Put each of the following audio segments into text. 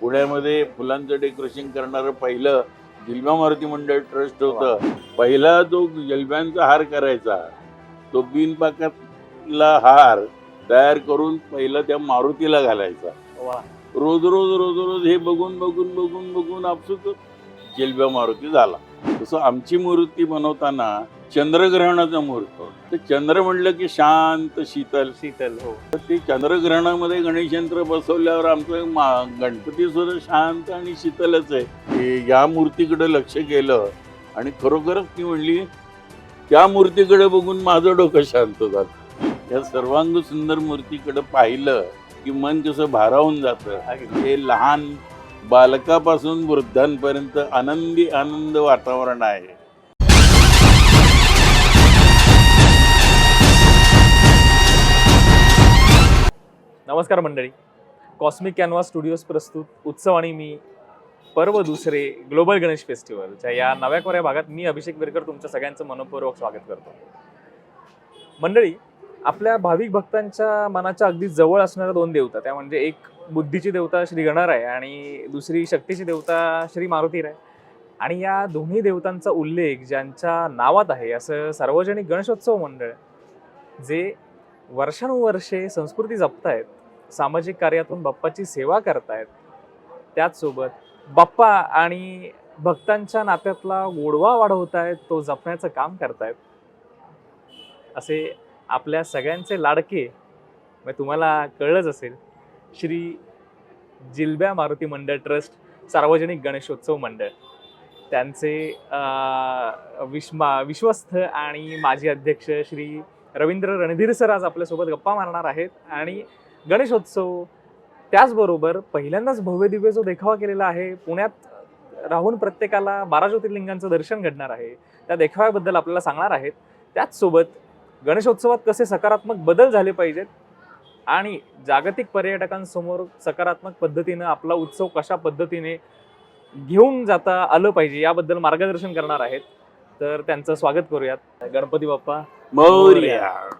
पुण्यामध्ये फुलांचं डेकोरेशन करणारं पहिलं जिल्हा मारुती मंडळ ट्रस्ट होतं. पहिला जो जलब्यांचा हार करायचा तो बिनपाकातला हार तयार करून पहिला त्या मारुतीला घालायचा. रोज रोज रोज रोज हे बघून बघून बघून बघून आपसूक जेलब्या मारुती झाला. तसं आमची मूर्ती बनवताना चंद्रग्रहणाचा मुहूर्त. तर चंद्र म्हणलं की शांत शीतल. शीतल हो. तर ते चंद्रग्रहणामध्ये गणेश यंत्र बसवल्यावर आमचं मा- गणपती सुद्धा शांत आणि शीतलच आहे. ते या मूर्तीकडे लक्ष केलं आणि खरोखरच ती म्हणली त्या मूर्तीकडे बघून माझं डोकं शांत झालं. या सर्वांग सुंदर मूर्तीकडे पाहिलं की मन कसं भारावून जातं. हे लहान बालकापासून वृद्धांपर्यंत आनंदी आनंद वातावरण आहे. नमस्कार मंडळी. कॉस्मिक कॅनव्हास स्टुडिओज प्रस्तुत उत्सव आणि मी पर्व दुसरे ग्लोबल गणेश फेस्टिवलच्या या नव्या कोऱ्या भागात मी अभिषेक बिरकर तुमच्या सगळ्यांचं मनपूर्वक स्वागत करतो. मंडळी आपल्या भाविक भक्तांच्या मनाच्या अगदी जवळ असणाऱ्या दोन देवता त्या म्हणजे एक बुद्धीची देवता श्री गणराय आणि दुसरी शक्तीची देवता श्री मारुती राय. आणि या दोन्ही देवतांचा उल्लेख ज्यांच्या नावात आहे असं सार्वजनिक गणेशोत्सव मंडळ जे वर्षानुवर्षे संस्कृती जपतायत सामाजिक कार्यातून बाप्पाची सेवा करतायत. त्याचसोबत बाप्पा आणि भक्तांच्या नात्यातला गोडवा वाढवतायत तो जपण्याचं काम करतायत. असे आपल्या सगळ्यांचे लाडके म्हणजे तुम्हाला कळलंच असेल श्री जिलब्या मारुती मंडळ ट्रस्ट सार्वजनिक गणेशोत्सव मंडळ. त्यांचे विश्मा विश्वस्त आणि माजी अध्यक्ष श्री रवींद्र रणधीर सर आज आपल्यासोबत गप्पा मारणार आहेत आणि गणेशोत्सव. त्याचबरोबर पहिल्यांदाच भव्य दिव्य जो देखावा केलेला आहे पुण्यात राहून प्रत्येकाला बारा ज्योतिर्लिंगांचं दर्शन घडणार आहे त्या देखाव्याबद्दल आपल्याला सांगणार आहेत. त्याचसोबत गणेशोत्सवात कसे सकारात्मक बदल झाले पाहिजेत आणि जागतिक पर्यटकांसमोर सकारात्मक पद्धतीनं आपला उत्सव कशा पद्धतीने घेऊन जाता आलं पाहिजे याबद्दल मार्गदर्शन करणार आहेत. तर त्यांचं स्वागत करूयात. गणपती बाप्पा. मौर्या.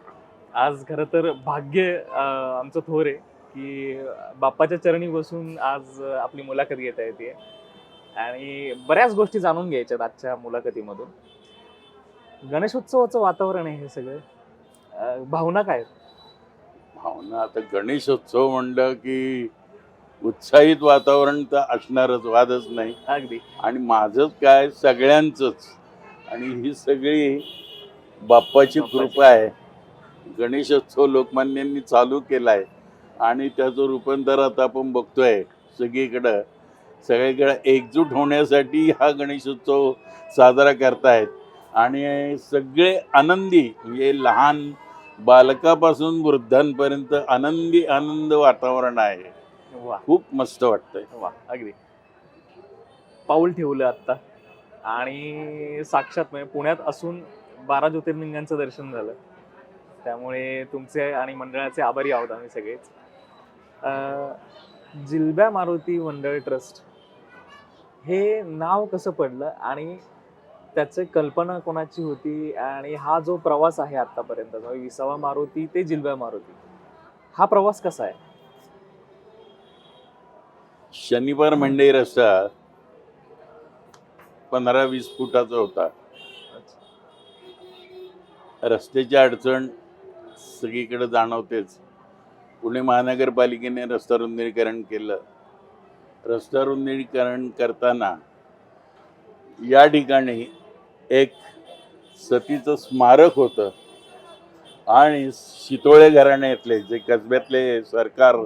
आज खरं तर भाग्य आमचं थोर आहे की बाप्पाच्या चरणी बसून आज आपली मुलाखत घेता येते. आणि बऱ्याच गोष्टी जाणून घ्यायच्यात आजच्या मुलाखतीमधून. गणेशोत्सवाचं वातावरण आहे हे सगळं. भावना काय? भावना आता गणेशोत्सव म्हणलं की उत्साहित वातावरण तर असणारच वादच नाही. अगदी. आणि माझंच काय सगळ्यांचंच. आणि ही सगळी बाप्पाची. कृपा आहे. गणेशोत्सव लोकमान्यांनी चालू केला आहे आणि त्याचं रूपांतर आता आपण बघतोय सगळीकडं. सगळीकडे एकजूट होण्यासाठी हा गणेशोत्सव साजरा करतायत. आणि सगळे आनंदी म्हणजे लहान बालकापासून वृद्धांपर्यंत आनंदी आनंद वातावरण आहे. वा. खूप मस्त वाटतंय. वा अगदी. पाऊल ठेवलं आत्ता. आणि साक्षात म्हणजे पुण्यात असून बारा ज्योतिर्लिंगांचं दर्शन झालं. त्यामुळे तुमचे आणि मंडळाचे आभारी आहोत आम्ही सगळेच. जिलब्या मारुती मंडळ ट्रस्ट हे नाव कसं पडलं आणि त्याची कल्पना कोणाची होती आणि हा जो प्रवास आहे आतापर्यंत विसावा मारुती ते जिलब्या मारुती हा प्रवास कसा आहे? शनिवार मंडई रस्ता पंधरा वीस फुटाचा होता. रस्त्याची अडचण सगळीकडे जाणवतेच. पुणे महानगरपालिकेने रस्ता रुंदीकरण केलं. रस्ता रुंदीकरण करताना या ठिकाणी एक सतीचं स्मारक होतं आणि शितोळे घराण्यातले जे कसब्यातले सरकार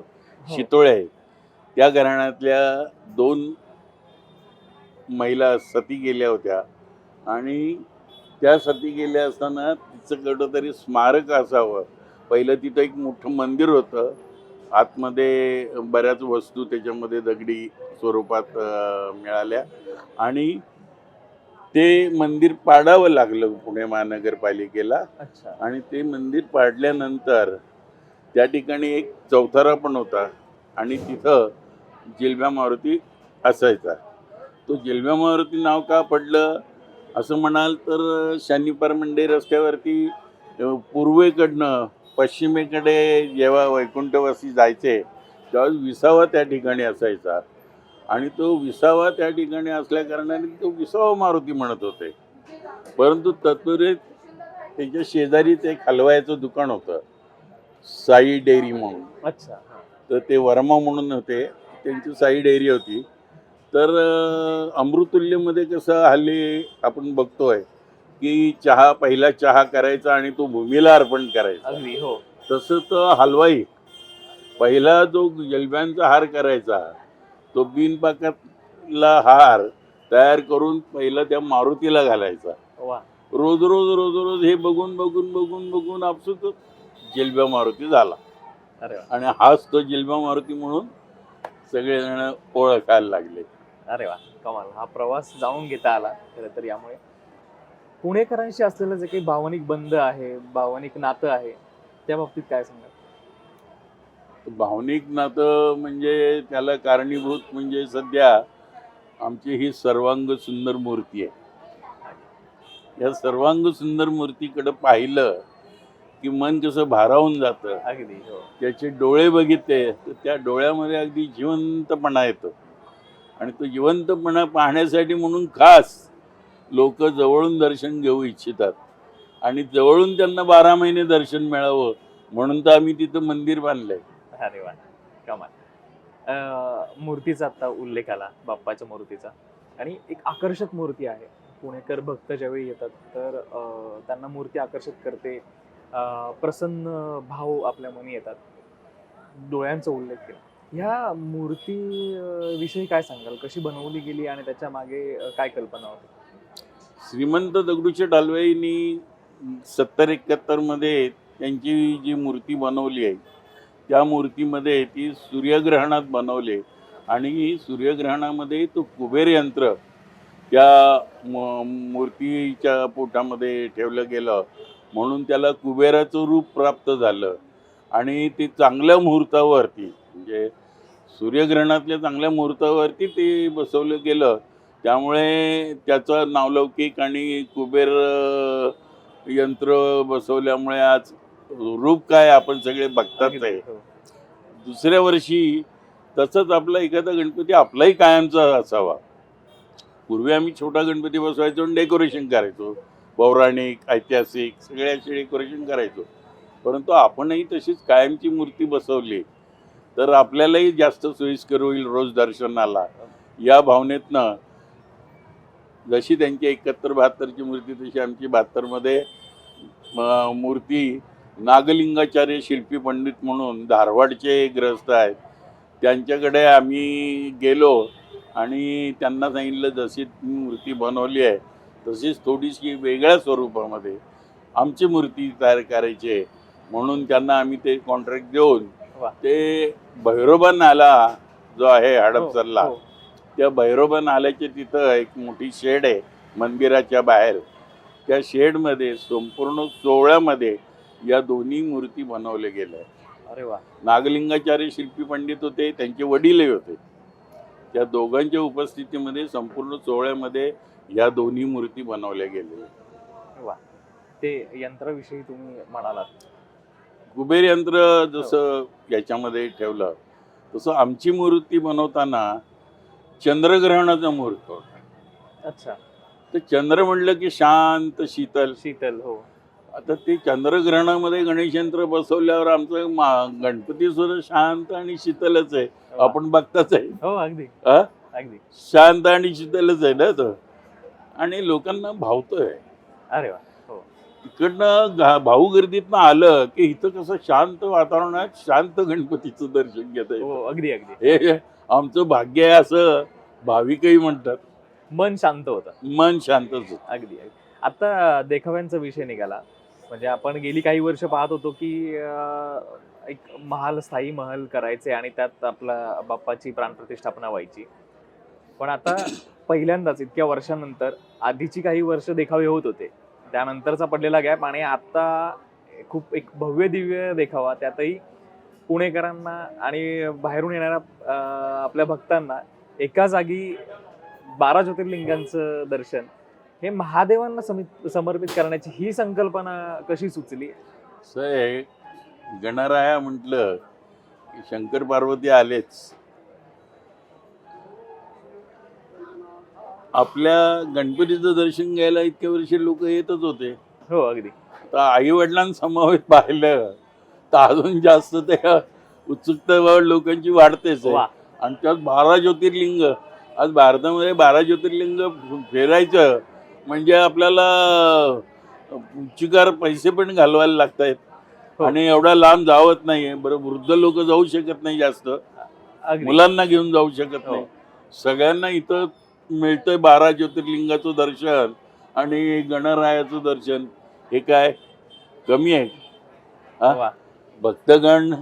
शितोळे आहे त्या घराण्यातल्या दोन महिला सती गेल्या होत्या आणि त्या सती गेल्या असताना तिचं कुठंतरी स्मारक असावं. पहिलं तिथं एक मोठं मंदिर होतं. आतमध्ये बऱ्याच वस्तू त्याच्यामध्ये दगडी स्वरूपात मिळाल्या. आणि ते मंदिर पाडावं लागलं पुणे महानगरपालिकेला. अच्छा. आणि ते मंदिर पाडल्यानंतर त्या ठिकाणी एक चौथारा पण होता. आणि तिथं जिलब्या मारुती असायचा. तो जिलब्या मारुती नाव का पडलं? असं म्हणाल तर शनिवार मंडई रस्त्यावरती पूर्वेकडनं पश्चिमेकडे जेव्हा वैकुंठवासी जायचे त्यावेळेस विसावा त्या ठिकाणी असायचा. आणि तो विसावा त्या ठिकाणी असल्या कारणाने तो विसावा मारुती म्हणत होते. परंतु तत्पुरे त्याच्या शेजारीच एक हलवायचं दुकान होतं साई डेअरी म्हणून. अच्छा. तर ते वर्मा म्हणून होते. त्यांची साई डेअरी होती. तर अमृतुल्यमध्ये कसं हल्ली आपण बघतोय की चहा पहिला चहा करायचा आणि तो भूमीला अर्पण करायचा. हो. तसं तर हलवाई पहिला जो जलब्यांचा हार करायचा तो बिनपाकातला हार तयार करून पहिला त्या मारुतीला घालायचा. रोज रोज रोज रोज हे बघून बघून बघून बघून आपसूक जिलब्या मारुती झाला. आणि हाच तो जिलबा मारुती म्हणून सगळेजण ओळखायला लागले. अरे वा कमाल. हा प्रवास जाऊन घेता आला खरं तर यामुळे. पुणेकरांशी असलेलं जे काही भावनिक बंध आहे भावनिक नातं आहे त्या बाबतीत काय सांगाल? भावनिक नातं म्हणजे त्याला कारणीभूत म्हणजे सध्या आमची ही सर्वांग सुंदर मूर्ती आहे. या सर्वांग सुंदर मूर्तीकडे पाहिलं की मन कसं भारावून जातं. अगदी हो. त्याचे डोळे बघितले तर त्या डोळ्यामध्ये अगदी जिवंतपणा येतो. आणि तो जिवंतपणा पाहण्यासाठी म्हणून खास लोक जवळून दर्शन घेऊ इच्छितात. आणि जवळून त्यांना बारा महिने दर्शन मिळावं म्हणून तर आम्ही तिथं मंदिर बांधलंय. अरे वा कमाल. अं, मूर्तीचा आता उल्लेख आला बाप्पाच्या मूर्तीचा. आणि एक आकर्षक मूर्ती आहे. पुणेकर भक्त ज्यावेळी येतात तर अं, त्यांना मूर्ती आकर्षित करते. अं, प्रसन्न भाव आपल्या मनी येतात. डोळ्यांचा उल्लेख केला. ह्या मूर्ती विषयी काय सांगाल? कशी बनवली गेली आणि त्याच्यामागे काय कल्पना होती? श्रीमंत दगडूशेठ हलवाईंनी सत्तर एकाहत्तरमध्ये त्यांची जी मूर्ती बनवली आहे त्या मूर्तीमध्ये ती सूर्यग्रहणात बनवली आणि सूर्यग्रहणामध्ये तो कुबेर यंत्र त्या म- मूर्तीच्या पोटामध्ये ठेवलं गेलं. म्हणून त्याला कुबेराचं रूप प्राप्त झालं. आणि ते चांगल्या मुहूर्तावरती म्हणजे सूर्यग्रहणातल्या चांगल्या मुहूर्तावरती ते बसवलं गेलं. त्यामुळे त्याचा नावलौकिक आणि कुबेर यंत्र बसवल्यामुळे आज रूप काय आपण सगळे बघतात आहे. हो. दुसऱ्या वर्षी तसंच आपला एखादा गणपती आपलाही कायमचा असावा. पूर्वी आम्ही छोटा गणपती बसवायचो आणि डेकोरेशन करायचो. पौराणिक ऐतिहासिक सगळे असे डेकोरेशन करायचो. परंतु आपणही तशीच कायमची मूर्ती बसवली. तर आपल्यालाही जास्त सोयीस्कर होईल रोज दर्शनाला. या भावनेतनं जशी त्यांची एकाहत्तर बहात्तरची मूर्ती तशी आमची बहात्तरमध्ये मूर्ती नागलिंगाचार्य शिल्पी पंडित म्हणून धारवाडचे ग्रस्त आहेत. त्यांच्याकडे आम्ही गेलो आणि त्यांना सांगितलं जशी मूर्ती बनवली आहे तशीच थोडीशी वेगळ्या स्वरूपामध्ये आमची मूर्ती तयार करायची आहे. म्हणून त्यांना आम्ही ते कॉन्ट्रॅक्ट देऊन ते भैरोबा नाला जो आहे हडपसरला हो, हो. त्या भैरोबा नाल्याच्या तिथं एक मोठी शेड आहे मंदिराच्या बाहेर. त्या शेडमध्ये संपूर्ण सोहळ्यामध्ये या दोन्ही मूर्ती बनवल्या गेल्या अरे वा. नागलिंगाचार्य शिल्पी पंडित होते त्यांचे वडीलही होते. त्या दोघांच्या उपस्थितीमध्ये संपूर्ण सोहळ्यामध्ये या दोन्ही मूर्ती बनवल्या गेल्या वा. ते यंत्राविषयी तुम्ही म्हणालात. कुबेर यंत्र जसं याच्यामध्ये ठेवलं तसं आमची मूर्ती बनवताना चंद्रग्रहणाचा मुहूर्त होता. अच्छा. तर चंद्र म्हणलं की शांत शीतल. शीतल हो. आता ते चंद्रग्रहणामध्ये गणेश यंत्र बसवल्यावर आमचं मा- गणपती सुद्धा शांत आणि शीतलच आहे. वा. आपण बघताच आहे. हो अगदी? अगदी. शांत आणि शीतलच आहे ना तो? आणि लोकांना भावतोय. अरे वा. हो तिकडनं घा- भाऊ गर्दीतनं आलं की इथं कसं शांत वातावरणात शांत गणपतीचं दर्शन घेता हो येतं अगदी अगदी. हे आमचं भाग्य आहे असं भाविकही म्हणतात. मन शांत होतं. मन शांतच होतं. अगदी अगदी. आता देखाव्यांचा विषय निघाला. म्हणजे आपण गेली काही वर्ष पाहत होतो की अं, एक महाल स्थायी महल करायचे आणि त्यात आपला बाप्पाची प्राणप्रतिष्ठापना व्हायची. पण आता पहिल्यांदाच इतक्या वर्षानंतर आधीची काही वर्ष देखावे होत होते. त्यानंतरचा पडलेला गॅप आणि आता खूप एक भव्य दिव्य देखावा. त्यातही पुणेकरांना आणि बाहेरून येणाऱ्या आपल्या भक्तांना एका जागी बारा ज्योतिर्लिंगांचं दर्शन हे महादेवांना समित समर्पित करण्याची ही संकल्पना कशी सुचली? असं गणराया म्हटलं की शंकर पार्वती आलेच. आपल्या गणपतीचं दर्शन घ्यायला इतक्या वर्षी लोक येतच होते. हो अगदी. तर आई वडिलांसमवेत पाहिलं तर अजून जास्त ते उत्सुकता लोकांची वाढतेच आहे. आणि त्यात बारा ज्योतिर्लिंग आज भारतामध्ये बारा ज्योतिर्लिंग फेरायचं म्हणजे आपल्याला उच्चकार पैसे पण घालवायला लागत आहेत हो. आणि एवढा लांब जावत नाही बरं वृद्ध लोक जाऊ शकत नाही जास्त. मुलांना घेऊन जाऊ शकत हो. नाही. सगळ्यांना इथं मिळतंय बारा ज्योतिर्लिंगाचं दर्शन आणि गणरायाचं दर्शन. हे काय? कमी आहे. हा? वा. भक्तगण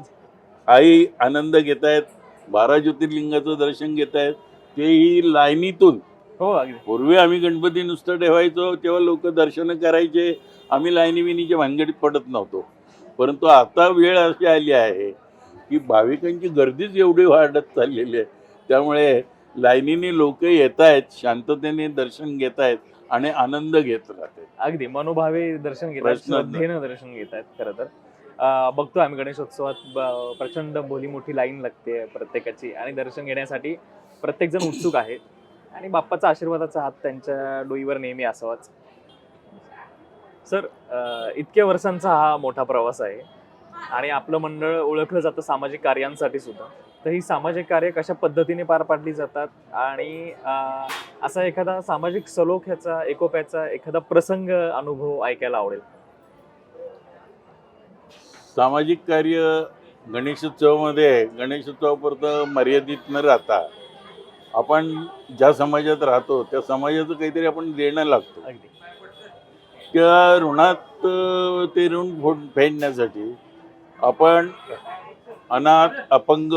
हाही आनंद घेत आहेत बारा ज्योतिर्लिंगाचं दर्शन घेत आहेत तेही लाईनीतून. हो अगदी. पूर्वी आम्ही गणपती नुसतं ठेवायचो तेव्हा लोक दर्शन करायचे. आम्ही लाईनी विनीच्या भानगडीत पडत नव्हतो. परंतु आता वेळ अशी आली आहे की भाविकांची गर्दीच एवढी वाढत चाललेली आहे. त्यामुळे लाईनीने लोक येत आहेत शांततेने दर्शन घेत आहेत आणि आनंद घेत राहतात. अगदी मनोभावे दर्शन घेतात प्रश्नच नाही. श्रद्धेनं दर्शन घेत आहेत खरं तर. अं, बघतो आम्ही गणेशोत्सवात ब- प्रचंड भोली मोठी लाईन लागते प्रत्येकाची आणि दर्शन घेण्यासाठी प्रत्येक जण उत्सुक आहे आणि बाप्पाचा आशीर्वादाचा हात त्यांच्या डोईवर नेहमी असावाच. सर अं, इतक्या वर्षांचा हा मोठा प्रवास आहे आणि आपलं मंडळ ओळखलं जातं सामाजिक कार्यांसाठी सुद्धा. तर ही सामाजिक कार्य कशा पद्धतीने पार पाडली जातात? आणि असा एखादा सामाजिक सलोख्याचा एकोप्याचा एखादा प्रसंग अनुभव ऐकायला आवडेल? सामाजिक कार्य गणेशोत्सवामध्ये गणेशोत्सवापुरतं मर्यादित न राहता आपण ज्या समाजात राहतो त्या समाजाचं काहीतरी आपण देणं लागतो. त्या ऋणात ते ऋण फोड फेडण्यासाठी आपण अनाथ अपंग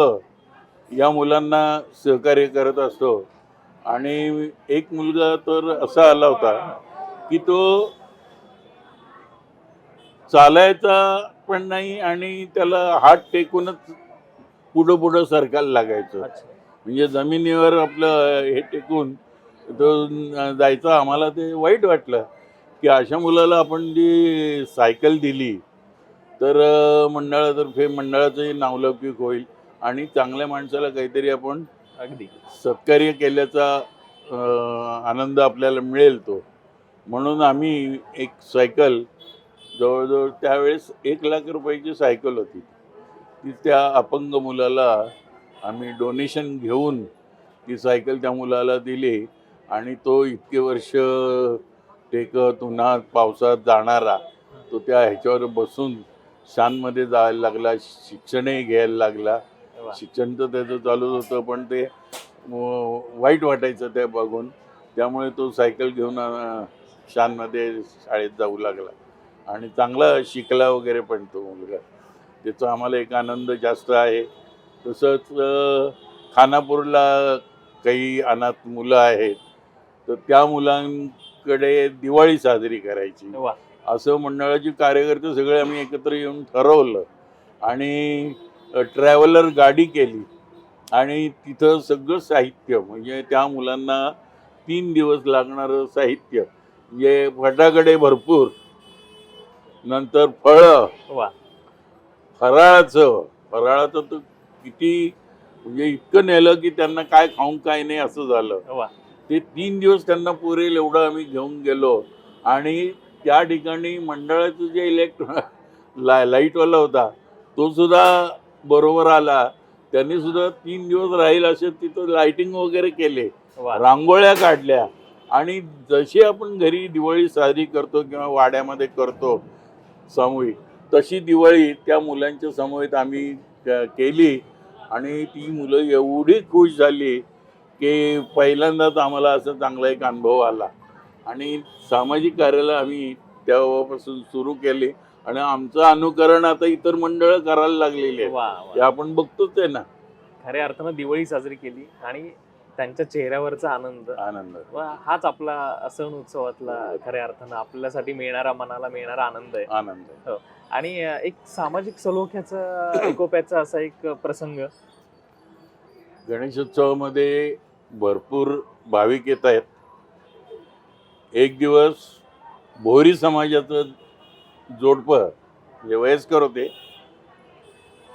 या मुलांना सहकार्य करत असतो. आणि एक मुलगा तर असा आला होता की तो चालायचा पण नाही आणि त्याला हात टेकूनच पुढं पुढं सरकायला लागायचं. म्हणजे जमिनीवर आपलं हे टेकून तो जायचं. आम्हाला ते वाईट वाटलं की अशा मुलाला आपण जी सायकल दिली तर मंडळातर्फे मंडळाचंही नावलौकिक होईल. आणि चांगल्या माणसाला काहीतरी आपण अगदी. सत्कार्य केल्याचा आनंद आपल्याला मिळेल तो. म्हणून आम्ही एक सायकल जवळजवळ त्यावेळेस एक लाख रुपयाची सायकल होती. ती त्या अपंग मुलाला आम्ही डोनेशन घेऊन ती सायकल त्या मुलाला दिली आणि तो इतके वर्ष टेकत उन्हात पावसात जाणारा तो त्या ह्याच्यावर बसून शानमध्ये जायला लागला शिक्षणही घ्यायला लागला. शिक्षण तर त्याचं चालूच होतं पण ते वाईट वाटायचं ते बघून. त्यामुळे तो सायकल घेऊन शानमध्ये शाळेत जाऊ लागला. आणि चांगला शिकला वगैरे पण तो मुलगा. त्याचा आम्हाला एक आनंद जास्त आहे. तसंच खानापूरला काही अनाथ मुलं आहेत तर त्या मुलांकडे दिवाळी साजरी करायची. असं मंडळाचे कार्यकर्ते सगळे आम्ही एकत्र येऊन ठरवलं. आणि ट्रॅव्हलर गाडी केली. आणि तिथं सगळं साहित्य म्हणजे त्या मुलांना तीन दिवस लागणारं साहित्य. म्हणजे फटाकडे भरपूर. नंतर फळं. वा. फराळाचं. फराळाचं तर किती म्हणजे इतकं नेलं की त्यांना काय खाऊन काय नाही असं झालं. वा. ते तीन दिवस त्यांना पुरेल एवढं आम्ही घेऊन गेलो. आणि त्या ठिकाणी मंडळाचं जे इलेक्ट्रो ला लाईटवाला होता तो सुद्धा बरोबर आला त्यांनी सुद्धा तीन दिवस राहील असे तिथं लाईटिंग वगैरे केले रांगोळ्या काढल्या. आणि जशी आपण घरी दिवाळी साजरी करतो किंवा वाड्यामध्ये करतो सामूहिक तशी दिवाळी त्या मुलांच्या समवेत आम्ही केली. आणि ती मुलं एवढी खुश झाली की पहिल्यांदाच आम्हाला असं चांगला एक अनुभव आला. आणि सामाजिक कार्याला आम्ही तेव्हापासून सुरू केले. आणि आमचं अनुकरण आता इतर मंडळं करायला लागलेली आहे हे आपण बघतोच आहे ना. खऱ्या अर्थानं दिवाळी साजरी केली आणि त्यांच्या चेहऱ्यावरचा आनंद. आनंद. हाच आपला सण उत्सवातला खऱ्या अर्थानं आपल्यासाठी मिळणारा मनाला मिळणारा आनंद आहे. आनंद आणि अं, एक सामाजिक सलोख्याचा एकोप्याचा असा एक प्रसंग. गणेशोत्सवामध्ये भरपूर भाविक येत आहेत. एक दिवस भोरी समाजाचं जोडपं जे वयस्कर होते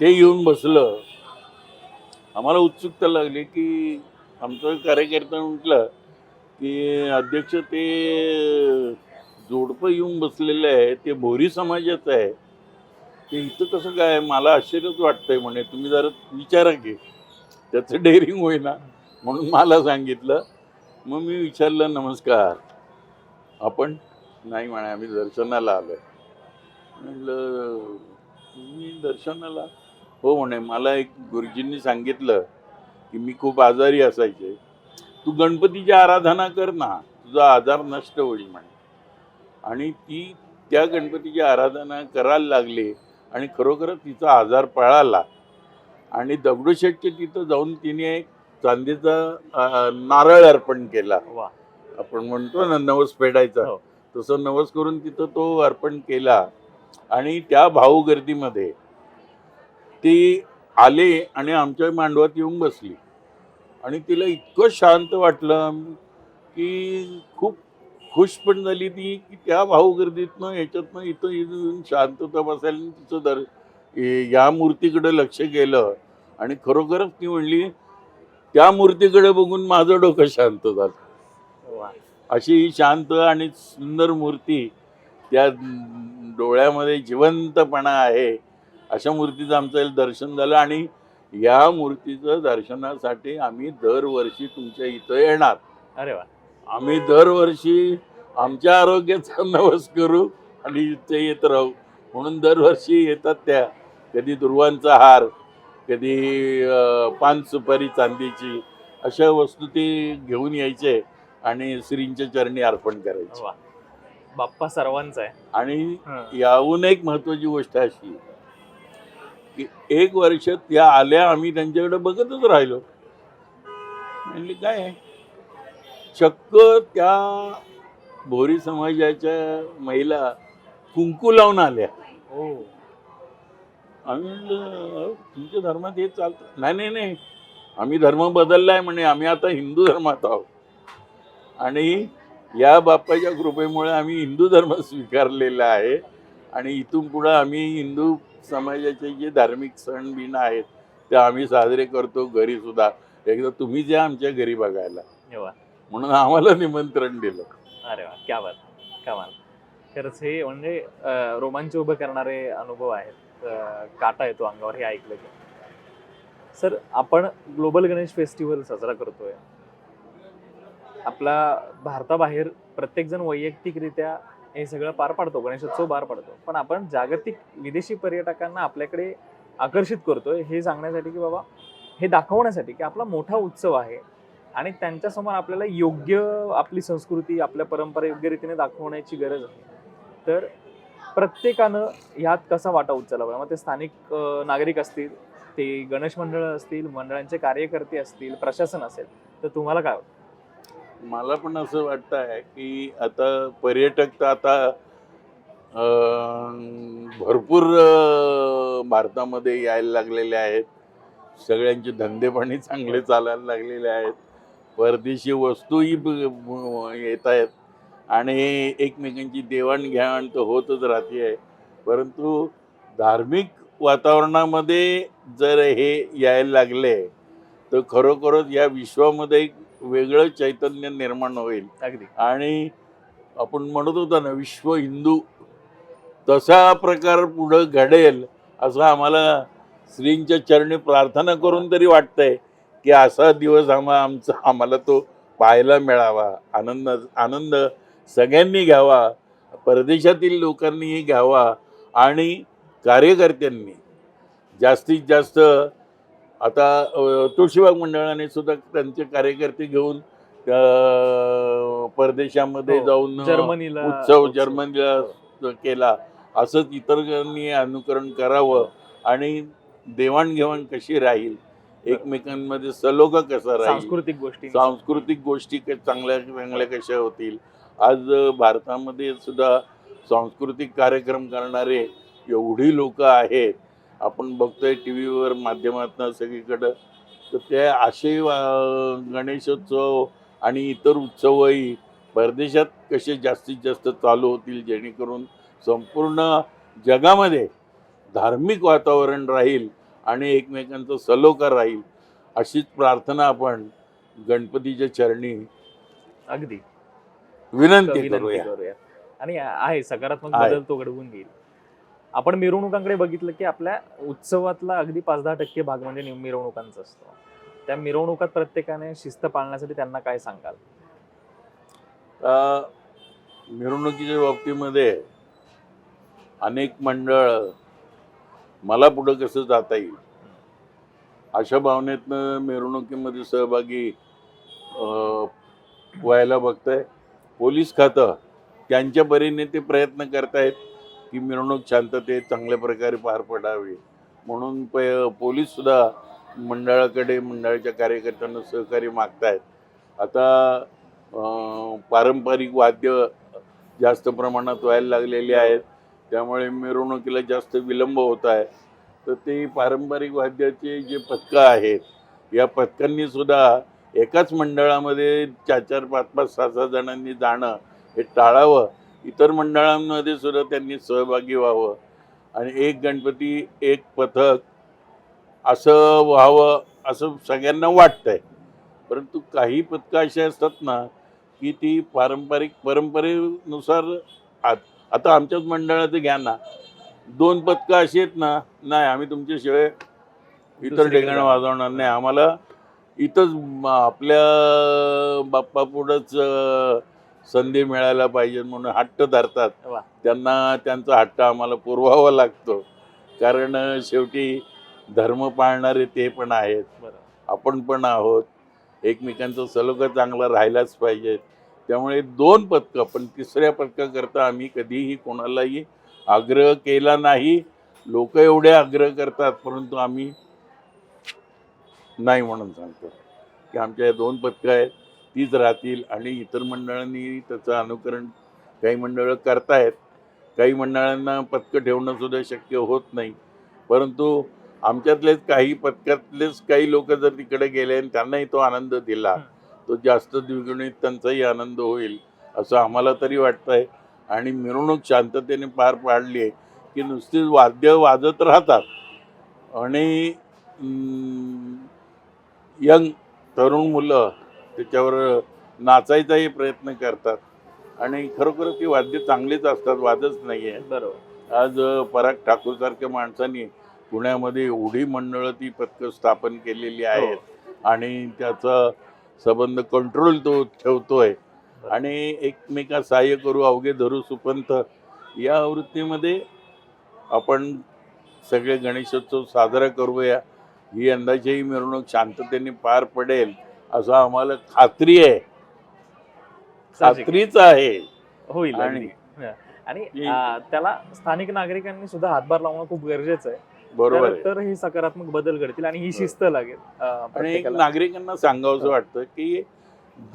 ते येऊन बसलं. आम्हाला उत्सुकता लागली की आमचं कार्यकर्ता म्हटलं की अध्यक्ष ते जोडपं येऊन बसलेलं आहे ते भोरी समाजाचं आहे. ते इथं कसं काय मला आश्चर्यच वाटतंय म्हणे. तुम्ही जरा विचारा की त्याचं डेअरिंग होईना म्हणून मला सांगितलं. मग मी विचारलं नमस्कार. आपण नाही म्हणे आम्ही दर्शनाला आलोय. म्हटलं तुम्ही दर्शनाला हो म्हणे मला एक गुरुजींनी सांगितलं की मी खूप आजारी असायचे. तू गणपतीची आराधना कर ना तुझा आजार नष्ट होईल म्हणे. आणि ती त्या गणपतीची आराधना करायला लागली आणि खरोखरच तिचा आजार पळाला. आणि दगडूशेठच्या तिथं जाऊन तिने एक चांदीचा नारळ अर्पण केला. वा. आपण म्हणतो ना नवस फेडायचा. हो. तसं नवस करून तिथं तो अर्पण केला. आणि त्या भाऊ गर्दीमध्ये ती आले आणि आमच्या मांडवात येऊन बसली. आणि तिला इतकं शांत वाटलं की खूप खुश पण झाली ती की त्या भाऊ गर्दीतनं ह्याच्यातनं इथं येऊन शांतता बसायला तिचं दर या मूर्तीकडे लक्ष गेलं. आणि खरोखरच ती म्हणली त्या मूर्तीकडे बघून माझं डोकं शांत झालं. अशी ही शांत आणि सुंदर मूर्ती त्या डोळ्यामध्ये जिवंतपणा आहे अशा मूर्तीचं आमचं दर्शन झालं आणि या मूर्तीचं दर्शनासाठी आम्ही दरवर्षी तुमच्या इथं येणार. अरे वा. आम्ही दरवर्षी आमच्या आरोग्याचा नवस करू आणि इथे येत राहू. म्हणून दरवर्षी येतात त्या. कधी दुर्वांचा हार कधी पान सुपारी चांदीची अशा वस्तू ते घेऊन यायचे आणि श्रींच्या चरणी अर्पण करायचे. वा. बाप्पा सर्वांचा आहे. आणि. याहून एक महत्वाची गोष्ट अशी की एक वर्ष त्या आल्या आम्ही त्यांच्याकडे बघतच राहिलो. म्हणली काय आहे? चक्क त्या भोरी समाजाच्या महिला कुंकू लावून आल्या. हो. आम्ही म्हणलं "अहो, तुमच्या धर्मात हे चालतं. नाही नाही नाही. आम्ही धर्म बदललाय म्हणे. आम्ही आता हिंदू धर्मात आहोत. आणि या बाप्पाच्या कृपेमुळे आम्ही हिंदू धर्म स्वीकारलेला आहे. आणि इथून पुढं आम्ही हिंदू समाजाचे जे धार्मिक सण बिन आहेत ते आम्ही साजरे करतो घरी सुद्धा. एकदा तुम्ही जे आमच्या घरी बघायला. म्हणून आम्हाला निमंत्रण दिलं. अरे वा क्या बात कमाल खरंच हे म्हणजे रोमांच उभं करणारे अनुभव आहेत. काटा येतो अंगावर हे ऐकलं की. सर आपण ग्लोबल गणेश फेस्टिवल साजरा करतोय. आपला भारताबाहेर प्रत्येकजण वैयक्तिकरित्या हे सगळं पार पाडतो गणेशोत्सव पार पाडतो. पण आपण जागतिक विदेशी पर्यटकांना आपल्याकडे आकर्षित करतोय हे सांगण्यासाठी की बाबा हे दाखवण्यासाठी की आपला मोठा उत्सव आहे आणि त्यांच्यासमोर आपल्याला योग्य आपली संस्कृती आपल्या परंपरा योग्य रीतीने दाखवण्याची गरज आहे. तर प्रत्येकानं ह्यात कसा वाटा उचलला पाहिजे मग ते स्थानिक नागरिक असतील ते गणेश मंडळ असतील मंडळांचे कार्यकर्ते असतील प्रशासन असेल तर तुम्हाला काय वाटतं? मला पण असं वाटतं आहे की आता पर्यटक तर आता भरपूर भारतामध्ये यायला लागलेले आहेत. सगळ्यांचे धंदे पाणी चांगले चालायला लागलेले आहेत. परदेशी वस्तूही येत आहेत. आणि एकमेकांची देवाणघेवाण तर होतच राहते. आहे परंतु धार्मिक वातावरणामध्ये जर हे यायला लागले तर खरोखरच या विश्वामध्ये एक वेगळं चैतन्य निर्माण होईल. अगदी. आणि आपण म्हणत होतो ना विश्व हिंदू तसा प्रकार पुढं घडेल असं आम्हाला श्रींच्या चरणी प्रार्थना करून तरी वाटतंय की असा दिवस आम्हा आमचा आम्हाला तो पाहायला मिळावा. आनंद आनंद सगळ्यांनी घ्यावा परदेशातील लोकांनीही घ्यावा आणि कार्यकर्त्यांनी जास्तीत जास्त आता तुळशीबाग मंडळाने सुद्धा त्यांचे कार्यकर्ते घेऊन परदेशामध्ये हो, जाऊन जर्मनीला उत्सव जर्मनीला केला. असंच इतरांनी अनुकरण करावं आणि देवाणघेवाण कशी राहील? एकमेकांमध्ये सलोखा कसा राहील? सांस्कृतिक गोष्टी सांस्कृतिक गोष्टी चांगल्या चांगल्या कशा होतील? आज भारतामध्ये सुद्धा सांस्कृतिक कार्यक्रम करणारे एवढी लोक आहेत. आपण बघतोय टी व्हीवर माध्यमातून सगळीकडं. तर ते असे गणेशोत्सव आणि इतर उत्सवही परदेशात कसे जास्तीत जास्त चालू होतील जेणेकरून संपूर्ण जगामध्ये धार्मिक वातावरण राहील आणि एकमेकांचा सलोखा राहील अशीच प्रार्थना आपण गणपतीच्या चरणी अगदी. विनंती करूया. आणि आहे सकारात्मक. बदल तो घडवून घेईल. आपण मिरवणुकांकडे बघितलं की आपल्या उत्सवातला अगदी पाच दहा टक्के भाग म्हणजे मिरवणुकांचा असतो. त्या मिरवणुकात प्रत्येकाने शिस्त पाळण्यासाठी त्यांना काय सांगाल? मिरवणुकीच्या बाबतीमध्ये अनेक मंडळ मला पुढं कसं जाता येईल? अशा भावनेतनं मिरवणुकीमध्ये सहभागी अ, व्हायला बघतंय. पोलीस खातं त्यांच्या परीने ते प्रयत्न करतायत. की मिरवणूक शांततेत चांगल्या प्रकारे पार पडावी. म्हणून प पोलीससुद्धा मंडळाकडे मंडळाच्या कार्यकर्त्यांना सहकार्य मागतायत. आता पारंपरिक वाद्य जास्त प्रमाणात व्हायला लागलेली आहेत. त्यामुळे मिरवणुकीला जास्त विलंब होत आहे. तर ते पारंपरिक वाद्याचे जे पथकं आहेत या पथकांनी सुद्धा एकाच मंडळामध्ये चार चार पाच पाच सहा सहा जणांनी जाणं हे टाळावं. इतर मंडळांमध्ये सुद्धा त्यांनी सहभागी व्हावं. आणि एक गणपती एक पथक असं व्हावं असं सगळ्यांना वाटतंय. परंतु काही पथकं अशी असतात ना की ती पारंपरिक परंपरेनुसार आत- आता आमच्याच मंडळाचं घ्या ना. दोन पथकं अशी आहेत ना नाही आम्ही तुमच्याशिवाय इतर ठिकाणी. वाजवणार नाही. आम्हाला इथंच आपल्या बाप्पा पुढंच संधी मिळायला पाहिजे म्हणून हट्ट धरतात. त्यांना त्यांचा हट्ट आम्हाला पुरवावा लागतो. कारण शेवटी धर्म पाळणारे ते पण आहेत. बरं आपण पण आहोत. एकमेकांचा सलोखा चांगला राहिलाच पाहिजे. त्यामुळे दोन पथकं पण तिसऱ्या पथकाकरता आम्ही कधीही कोणालाही आग्रह केला नाही. लोक एवढे आग्रह करतात परंतु आम्ही नाही म्हणून सांगतो. की आमच्या या दोन पथकं आहेत. तीच राहतील आणि इतर मंडळांनी त्याचं अनुकरण काही मंडळं करतायत. काही मंडळांना पथकं ठेवणं सुद्धा शक्य होत नाही. परंतु आमच्यातलेच काही पथकातलेच काही लोक जर तिकडे गेले आणि त्यांनाही तो आनंद दिला तो जास्त द्विगुणित त्यांचाही आनंद होईल असं आम्हाला तरी वाटतंय. आणि मिरवणूक शांततेने पार पाडली आहे की नुसतीच वाद्य वाजत राहतात. आणि यंग तरुण मुलं त्याच्यावर नाचायचाही प्रयत्न करतात. आणि खरोखर ती वाद्य चांगलीच असतात वादच नाही आहे बरोबर. आज पराग ठाकूरसारख्या माणसांनी पुण्यामध्ये एवढी मंडळं ती पथकं स्थापन केलेली आहेत. आणि त्याचा संबंध कंट्रोल तो ठेवतोय. आणि एकमेका सहाय्य करू अवघे धरू सुपंथ या आवृत्तीमध्ये आपण सगळे गणेशोत्सव साजरा करूया. ही यंदाचीही मिरवणूक शांततेने पार पडेल. असं आम्हाला खात्री आहे. खात्रीच आहे. होईल आणि-. हं. आणि ही- त्याला स्थानिक नागरिकांनी सुद्धा हातभार लावणं खूप गरजेचं आहे. बरोबर तर- तर हे सकारात्मक बदल घडतील आणि ही शिस्त लागेल आणि. नागरिकांना सांगावंसं वाटतं की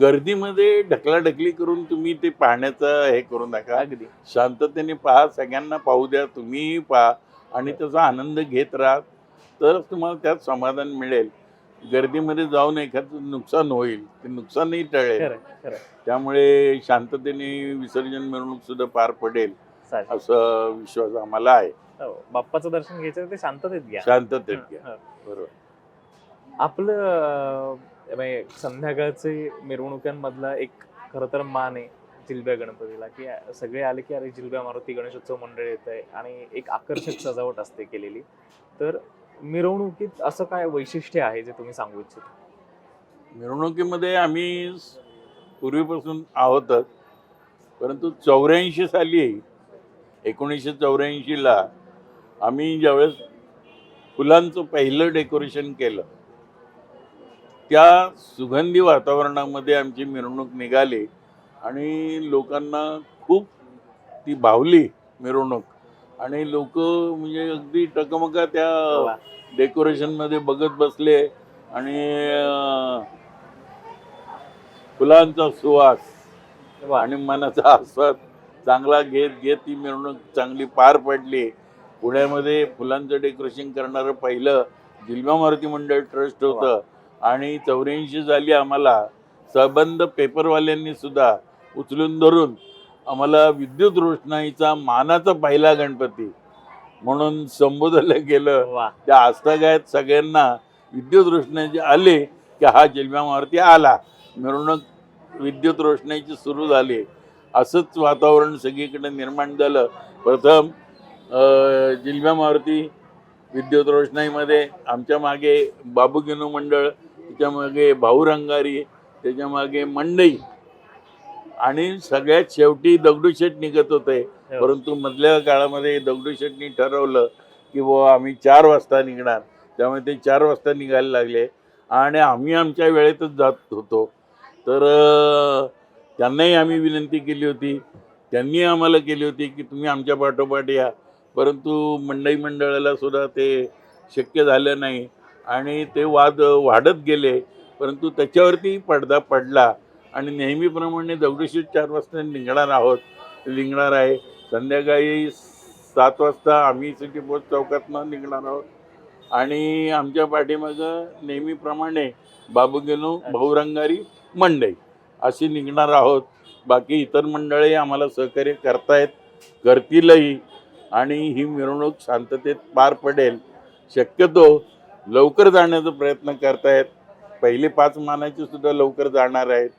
गर्दीमध्ये ढकलाढकली करून तुम्ही ते पाहण्याचं हे करू नका अगदी. शांततेने पहा सगळ्यांना पाहू द्या तुम्हीही पहा आणि त्याचा आनंद घेत राहा. तरच तुम्हाला त्यात समाधान मिळेल. गर्दीमध्ये जाऊन एखादं नुकसान होईल ते नुकसानही टळेल. त्यामुळे शांततेने विसर्जन मिरवणूक सुद्धा पार पडेल. असं विश्वास आम्हाला आहे. हो, बाप्पाचं दर्शन घ्यायचं ते शांततेत घ्या. शांततेत घ्या. बरोबर. आपलं म्हणजे संध्याकाळचे मिरवणुकांमधला एक खरं तर मान आहे जिलब्या गणपतीला की सगळे आले की अरे जिलब्या मारुती गणेशोत्सव मंडळ येत आहे आणि एक आकर्षक सजावट असते केलेली. तर मिरवणुकीत असं काय वैशिष्ट्य आहे जे तुम्ही सांगू इच्छिता? मिरवणुकीमध्ये आम्ही पूर्वीपासून आहोतच परंतु चौऱ्याऐंशी साली एकोणीसशे चौऱ्याऐंशीला आम्ही ज्यावेळेस फुलांचं पहिलं डेकोरेशन केलं त्या सुगंधी वातावरणामध्ये आमची मिरवणूक निघाली आणि लोकांना खूप ती भावली मिरवणूक. आणि लोक म्हणजे अगदी टकमका त्या वा. डेकोरेशनमध्ये बघत बसले आणि फुलांचा सुवास. आणि मनाचा आस्वाद चांगला घेत घेत ती मिरवणूक चांगली पार पडली पुण्यामध्ये फुलांचं डेकोरेशन करणारं पहिलं जिल्हा मारुती मंडळ ट्रस्ट होतं आणि चौऱ्याऐंशी साली आम्हाला संबंध पेपरवाल्यांनी सुद्धा उचलून धरून आम्हाला विद्युत रोषणाईचा मानाचा पहिला गणपती. म्हणून संबोधलं गेलं. वा. त्या आस्थागायत सगळ्यांना विद्युत रोषणाचे आले की हा जिल्ह्या मारुती आला. मिरवणूक विद्युत रोषणाईची सुरू झाली. असंच वातावरण सगळीकडे निर्माण झालं. प्रथम अ, जिल्हा मारुती विद्युत रोषणाईमध्ये आमच्या मागे बाबू गेनू मंडळ त्याच्यामागे भाऊ रंगारी त्याच्यामागे मंडई आणि सगळ्यात शेवटी दगडूशेठ निघत होते. हो. परंतु मधल्या काळामध्ये दगडूशेठनी ठरवलं की बुवा आम्ही चार वाजता निघणार. त्यामुळे ते चार वाजता निघायला लागले. आणि आम्ही आमच्या वेळेतच जात होतो. तर त्यांनाही आम्ही विनंती केली होती. त्यांनी आम्हाला केली होती की तुम्ही आमच्या पाठोपाठ या. परंतु मंडई मंडळाला सुद्धा ते शक्य झालं नाही. आणि ते वाद वाढत गेले. परंतु त्याच्यावरती पडदा पडला. आणि नेहमीप्रमाणे दगडूशेठ चार वाजता निघणार आहोत. निघणार आहे. संध्याकाळी सात वाजता आम्ही सिटी पोस्ट चौकातनं निघणार आहोत. आणि आमच्या पाठीमागं नेहमीप्रमाणे बाबू गेलो भाऊरंगारी मंडई अशी निघणार आहोत. बाकी इतर मंडळी आम्हाला सहकार्य करतायत करतीलही. आणि ही मिरवणूक शांततेत पार पडेल. शक्यतो लवकर जाण्याचा प्रयत्न करतायत. पहिले पाच मानाचे सुद्धा लवकर जाणार आहेत.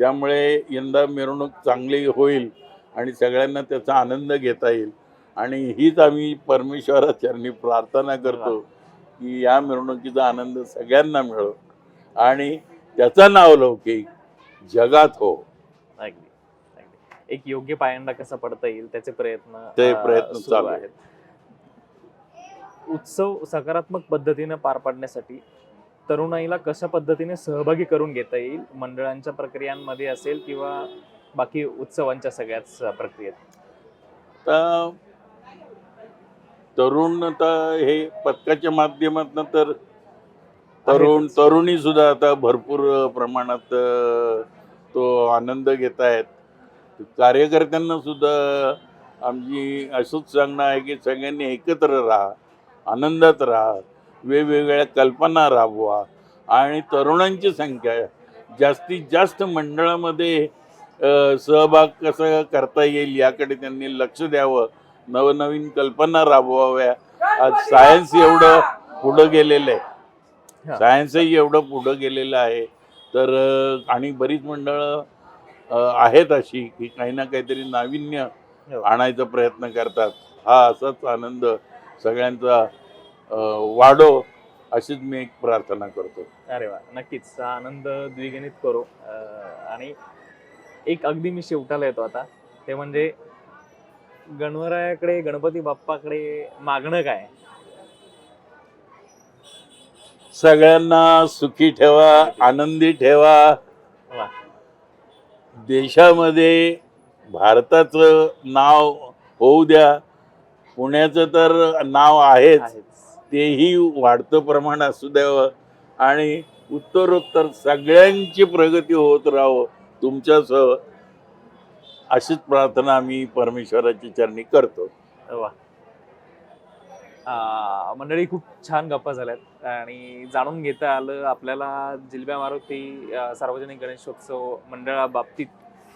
त्यामुळे यंदा मिरवणूक चांगली होईल आणि सगळ्यांना त्याचा आनंद घेता येईल. आणि हीच आम्ही परमेश्वराचरणी प्रार्थना करतो की या मिरवणुकीचा आनंद सगळ्यांना मिळो. आणि त्याचा नावलौकिक जगात हो. अगदी अगदी. एक योग्य पायंडा कसा पडता येईल त्याचे प्रयत्न ते प्रयत्न चालू आहेत. उत्सव सकारात्मक पद्धतीने पार पाडण्यासाठी तरुणाईला कशा पद्धतीने सहभागी करून घेता येईल? मंडळांच्या प्रक्रियांमध्ये असेल किंवा बाकी उत्सवांच्या सगळ्याच प्रक्रियेत? तरुण आता हे पथकाच्या माध्यमातून तर तरुण. तरुणी सुद्धा आता भरपूर प्रमाणात तो आनंद घेत आहेत. कार्यकर्त्यांना सुद्धा आमची असंच सांगणं आहे की सगळ्यांनी एकत्र राहा आनंदात राहा. वेगवेगळ्या कल्पना राबवा. आणि तरुणांची संख्या जास्तीत जास्त मंडळामध्ये सहभाग कसं करता येईल याकडे त्यांनी लक्ष द्यावं. नवनवीन कल्पना राबवाव्या. आज सायन्स एवढं पुढं गेलेलं आहे. सायन्सही एवढं पुढं गेलेलं आहे. तर आणि बरीच मंडळं आहेत अशी की काही ना काहीतरी नाविन्य हो. आणायचा प्रयत्न करतात. हा असाच आनंद सगळ्यांचा वाढो अशीच मी एक प्रार्थना करतो. अरे वा नक्कीच. हा आनंद द्विगुणित करू. आणि एक अगदी मी शेवटाला येतो आता. ते म्हणजे गणवरायाकडे गणपती बाप्पाकडे मागणं काय? सगळ्यांना सुखी ठेवा आनंदी ठेवा. देशामध्ये भारताचं नाव होऊ द्या. पुण्याचं तर नाव आहेच. तेही वाढतं प्रमाण असू द्यावं आणि उत्तरोत्तर सगळ्यांची प्रगती होत राहावं तुमच्यासह अशीच प्रार्थना आम्ही परमेश्वराची चरणी करतो. वा. मंडळी खूप छान गप्पा झाल्यात आणि जाणून घेता आलं आपल्याला जिल्ब्या मारुती सार्वजनिक गणेशोत्सव मंडळाबाबतीत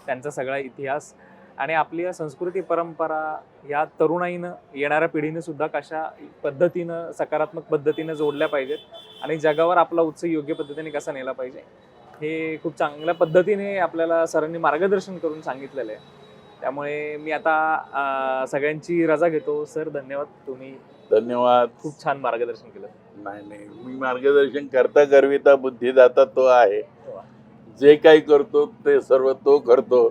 त्यांचा सगळा इतिहास. आणि आपली संस्कृती परंपरा या तरुणाईनं येणाऱ्या पिढीने सुद्धा कशा पद्धतीनं सकारात्मक पद्धतीनं जोडल्या पाहिजेत आणि जगावर आपला उत्सव योग्य पद्धतीने कसा नेला पाहिजे हे खूप चांगल्या पद्धतीने आपल्याला सरांनी मार्गदर्शन करून सांगितलेलं आहे. त्यामुळे मी आता सगळ्यांची रजा घेतो. सर धन्यवाद. तुम्ही धन्यवाद. खूप छान मार्गदर्शन केलं. नाही नाही. मी मार्गदर्शन करता करविता बुद्धिदाता तो आहे. जे काही करतो ते सर्व तो करतो.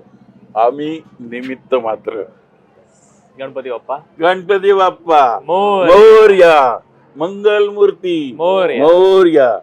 आम्ही निमित्त मात्र. गणपती बाप्पा. गणपती बाप्पा. मोर मोर्या. मंगल मूर्ती मोरया. मोर्या.